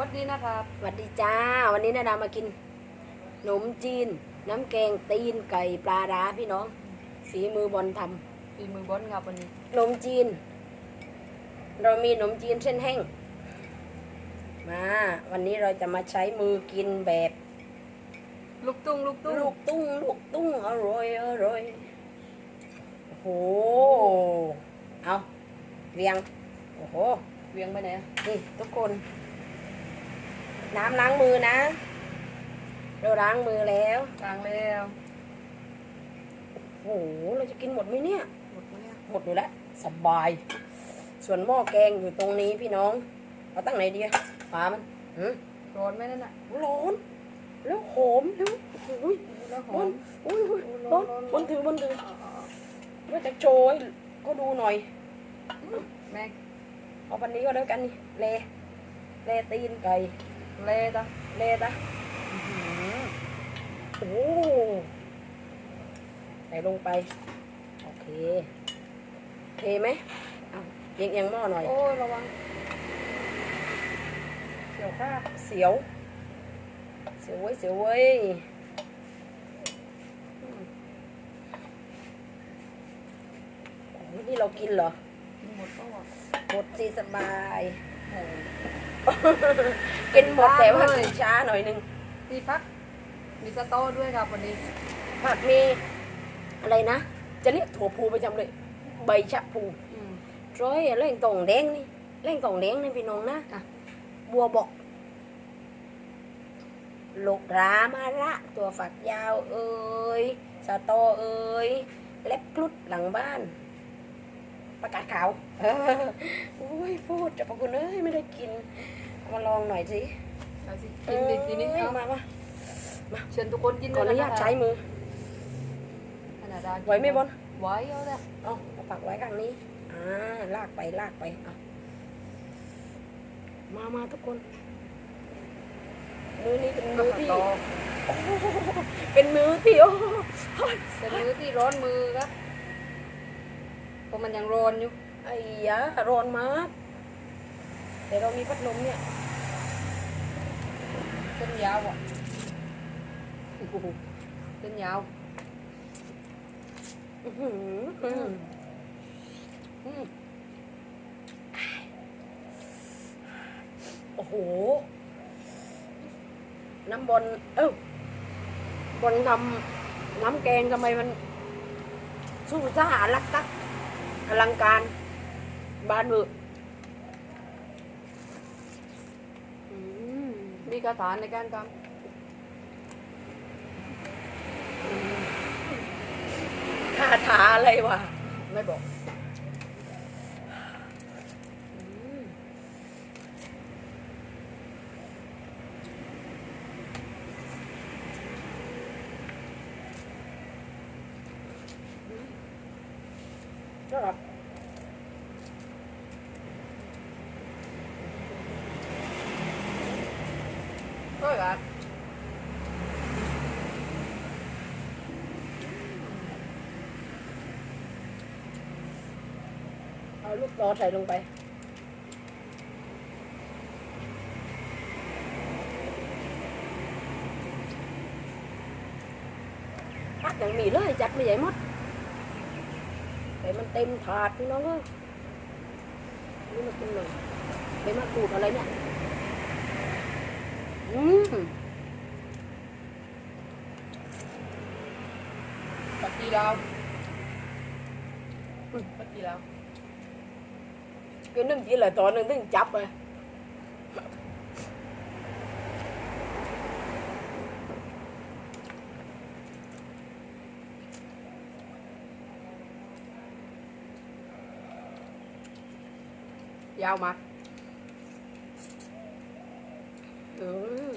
วัดดีนะครับสวัสดีจ้า วันนี้นาดามากินขนมจีน น้ำแกงตีนไก่ปลาร้าพี่น้องสีมือบอลทฝีมือบอลครับวันนี้ำขนมจีน เรามีขนมจีนเส้นแห้งมา วันนี้เราจะมาใช้มือกินแบบลูกตุ้งลูกตุ้งลูกตุ้งลูกตุ้งอร่อยอร่อยโอ้โหเอาเรียงโอ้โห เวียงไปไหนอะนี่ทุกคน น้ำล้างมือนะ เราล้างมือแล้วกลางแล้วโอ้โหเราจะกินหมดไหมเนี่ย หมดไหมอะหมดอยู่แล้วสบาย ส่วนหม้อแกงอยู่ตรงนี้พี่น้อง เอาตั้งไหนดีอะฝามันหืมร้อนไหมนั่นน่ะร้อน แล้วหอมแล้วโอ้ยแล้วหบอนมอุ้ยอุ้ยร้ร้ออนนร้อนบนถือบนถือเอาเอาเอาว่าจะโชว์ให้ก็ดูหน่อย แม่งเอาวันนี้ก็แล้วกันนี่เลเลตีนไก่ เละจ้ะเลตะอื้อหือโอ้ใส่ลงไป โอเค เทไหมเอาเอียงเอียงหม้อหน่อย โอ้ยระวัง เสียวคราบเสียว เสียวเว้ย เสียวเว้ยอืมโอ้ยนี่เรากินเหรอ หมดก็หมดหมดสิสบายโอ้ย กินหมดแต่ว่ากินช้าหน่อยหนึงที่พัก มีสโต๊ะด้วยครับวันนี้ ผักมีอะไรนะ จะเรียกถั่วพูประจำเลย ใบชะพูอืมร้อยเร่งตองแดงนี่เร่งตองแดงนี่พี่น้องนะอะบัวบอกลูกรามาระตัวฝักยาวเอ้ยสะตอเอ้ยเล็บกลุดหลังบ้าน ประกาศขาวเอออุ้ยพูดจะพระคุณเอ้ยไม่ได้กินเอา มาลองหน่อยสิเอาสิกินดิทีนี้เอ้ยเอามามาเชิญทุกคนกินขออนุญาตใช้มือ ขนาดากินไหวไหมบอล ไหวเอาเลยเอาเอาปักไว้ข้างนี้อ่าลากไปลากไปเอามามาทุกคนมือนี้เป็นมือที่ต่อโอ้โหเป็นมือที่โอ้โหเป็นมือที่ร้อนมือครับเพราะมันยังร้อนอยู่ไอ้ยะร้อนมากแต่เรามีพัดลมเนี่ย เส้นยาวอะโอ้โหเส้นยาวอือหืออืมอืมโอ้โห น้ำบอลเอ้าบอลทำน้ำแกงทำไมมัน สู้ซ่าลักตักอลังการ บานเบอร์อืม มี คาถาในการทำคาถาอะไรวะ ไม่บอกอืมครับ เอาลูกตอใส่ลงไป พักอย่างมีเลยจัดไม่ใหญ่มด แต่มันเต็มถาดพี่น้องเอ้ยนี่มากินหน่อยไปมากูดอะไรเนี่ย อืมปักกีลา วอืมปักกีลาว cái nâng chỉ là to nâng nâng chập rồi ยาวมาก ừ.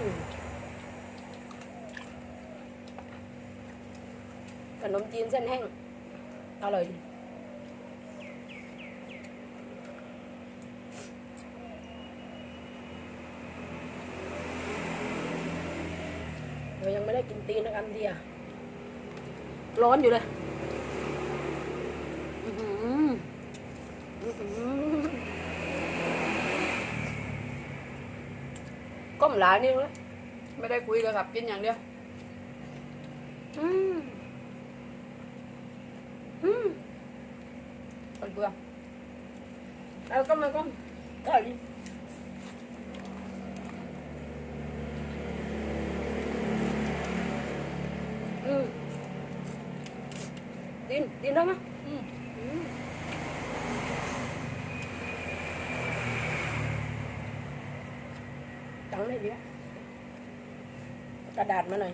Ừ. ขนมจีนเส้นแห้ง อร่อยดีเรายังไม่ได้กินตีนนะกันเดียร้อนอยู่เลยก้มหลายนิ้วเลยไม่ได้คุยเลยครับกินอย่างเดียว อืมอืม คนเบื่อ เอาก็มาก้มก่อนอืมดินดินได้ไหมอืม อืมตังค์ได้เดียวกระดาษมาหน่อย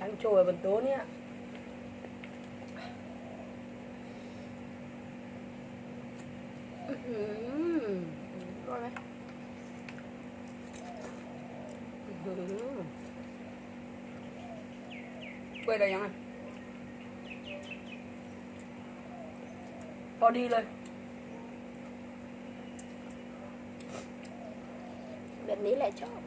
ตั้งโชว์ไว้บนโต๊ะเนี่ยอื้อหือ ร้อยไหม อื้อหือ เปื่อยได้ยังไงพอดีเลย แบบนี้แหละชอบ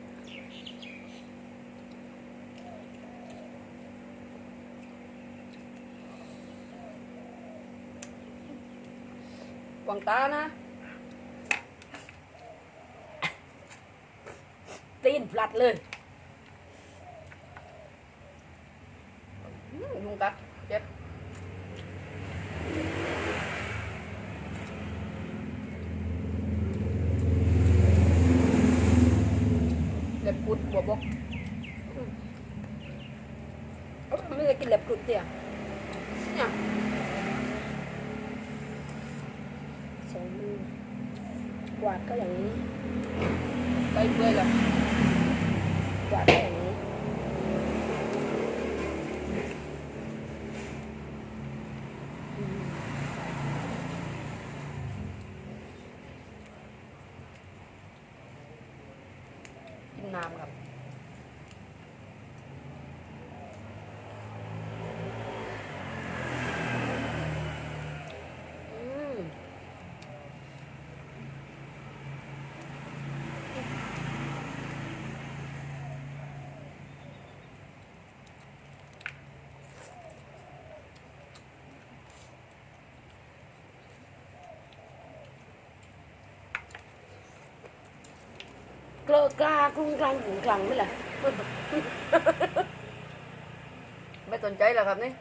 หวัง ตัดเลยอืมยุงกัดเจ็บเล็บกุดบวบกไม่ได้กินเล็บกุดเตี่ยเนี่ยสองมือกวาดก็อย่างนี้ไปเปื่อยเลยกวาดก็อย่างนี้ กลอะกลากรุงกลางกรุงกลางไม่ล่ะไม่สนใจหรอครับนี่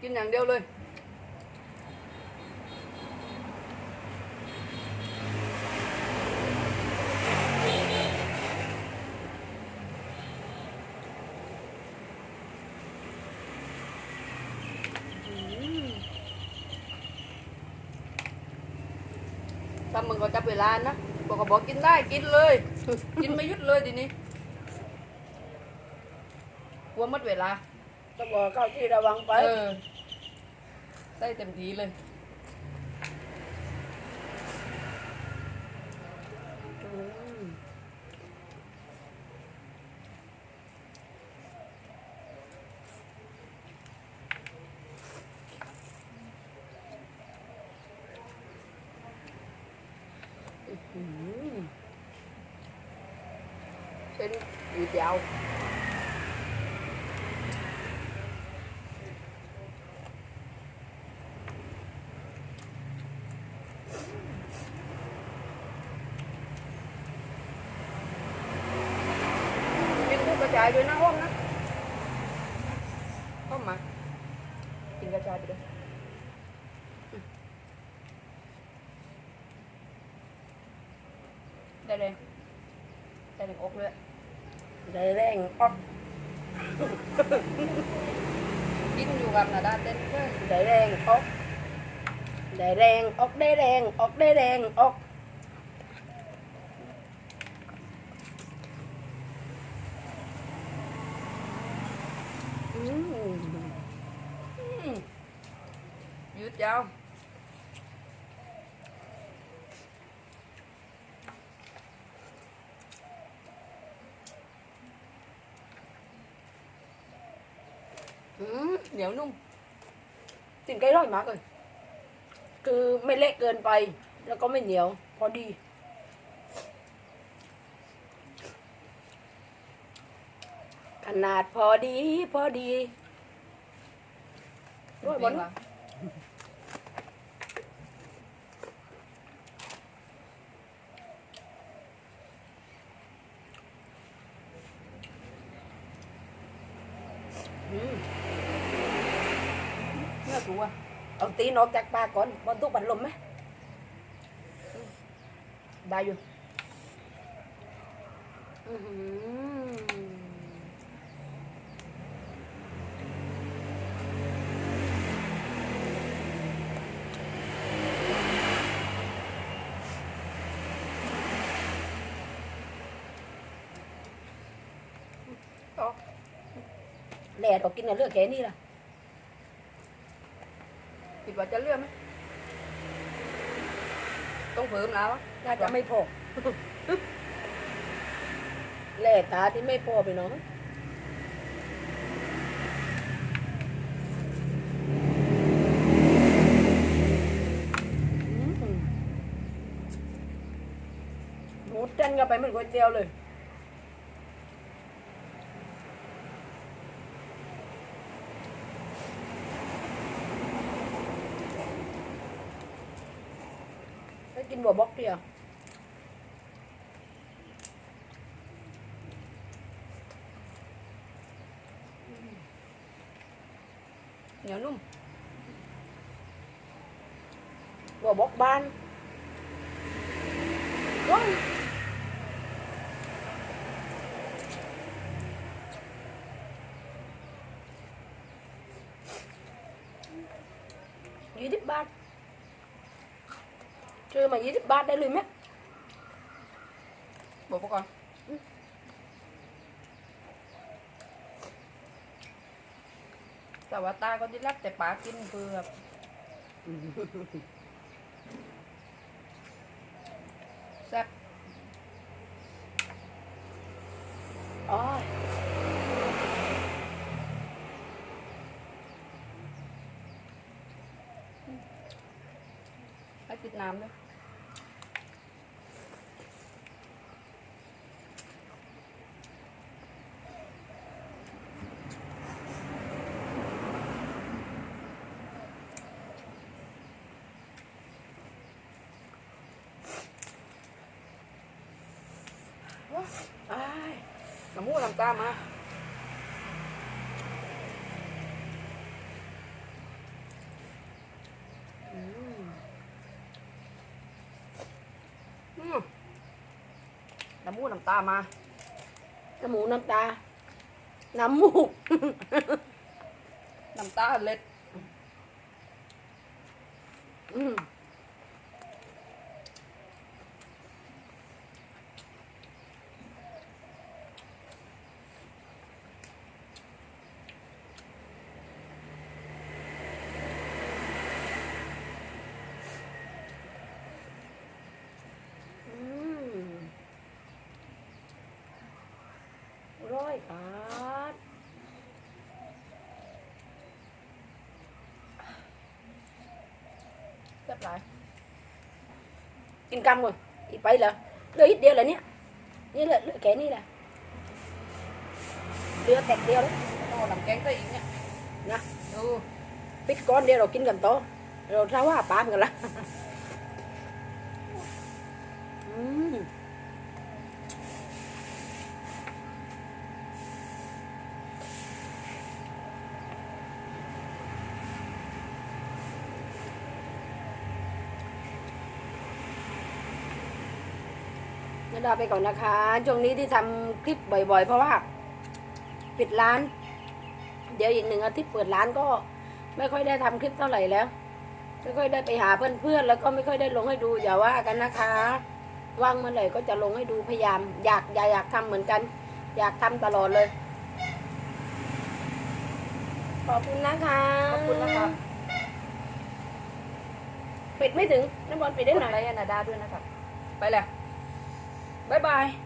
กินอย่างเดียวเลย ถ้ามึงก็จับ เวลานะบอกก็บอกกินได้กินเลย กินไม่หยุดเลยทีนี้กลัวหมดเวลาก็บอกเข้าที่ระวังไป เออ ได้เต็มทีเลย มอื้อหือ เส้นหยืดยาวกินทุกกระจายด้วยนะห้องนะห้องมากินกระจายไปเลยอืมได้เลย ได้เลยอกเลยได้แรงออกกินอยู่กับนาดาเต้นเลยได้แรงออกได้แรงออกได้แรงออกได้แรงออกอืม อืมยืดยาว อืม เหนียวนุ่มติ่งไก่ร่อยมากเลย คือไม่เละเกินไป แล้วก็ไม่เหนียว พอดี ขนาดพอดี พอดีด้วยบอล ว่ะอืมเนื้อตัว เอาตีนออกจากปากก่อนบอลตุกบันลมไหมได้อยู่อื้ออต่อแหล่เรากินกันเลือกแค่นี้ล่ะ คิดว่าจะเลือกไหมต้องเพิ่มแล้วอะน่าจะไม่พอแหล่ตาที่ไม่พอไปน้องอืมหมูเต้นกันไปเหมือนก๋วยเตี๋ยวเลย ให้กินบัวบกเดียว เหนียวนุ่ม บัวบกบานว้าวยี่สิบบาทซื้อมายี่สิ บาทได้เลยไหมบอกไปก่อนแต่ว่าตาก็ได้รับแต่ปลากินเพื่อแซ่บอ๋อให้ติดน้ำด้วย อ้ายน้ำมูกน้ำตามาอืมอืมน้ำมูกน้ำตามา น้ำหมูน้ำตา น้ำมูก น้ำตาเล็ด อืมอืม ร้อยบาทแซ่บหลายกินกำ rồi thì bây là lừa ít điều là nhé như là lừa cái này là lừa tẹt điều đấy โอ้น้ำแกงใส่อีกเนี่ยนะดู biết con điều rồi kinh gần to rồi sao quá bám rồi là ลาไปก่อนนะคะช่วงนี้ที่ทำคลิปบ่อย ๆ เพราะว่าปิดร้าน เดี๋ยวอีกหนึ่งอาทิตย์เปิดร้านก็ไม่ค่อยได้ทำคลิปเท่าไหร่แล้ว ไม่ค่อยได้ไปหาเพื่อนๆแล้วก็ไม่ค่อยได้ลงให้ดูอย่าว่ากันนะคะว่างเมื่อไหร่ก็จะลงให้ดูพยายาม อยากอยากอยากทำเหมือนกัน อยากทำตลอดเลย ขอบคุณนะคะขอบคุณนะคะปิดไม่ถึงน้ำบอลปิดได้กดหน่อยไลค์อนาดาด้วยนะครับ ไปแล้วบ๊าย บายบ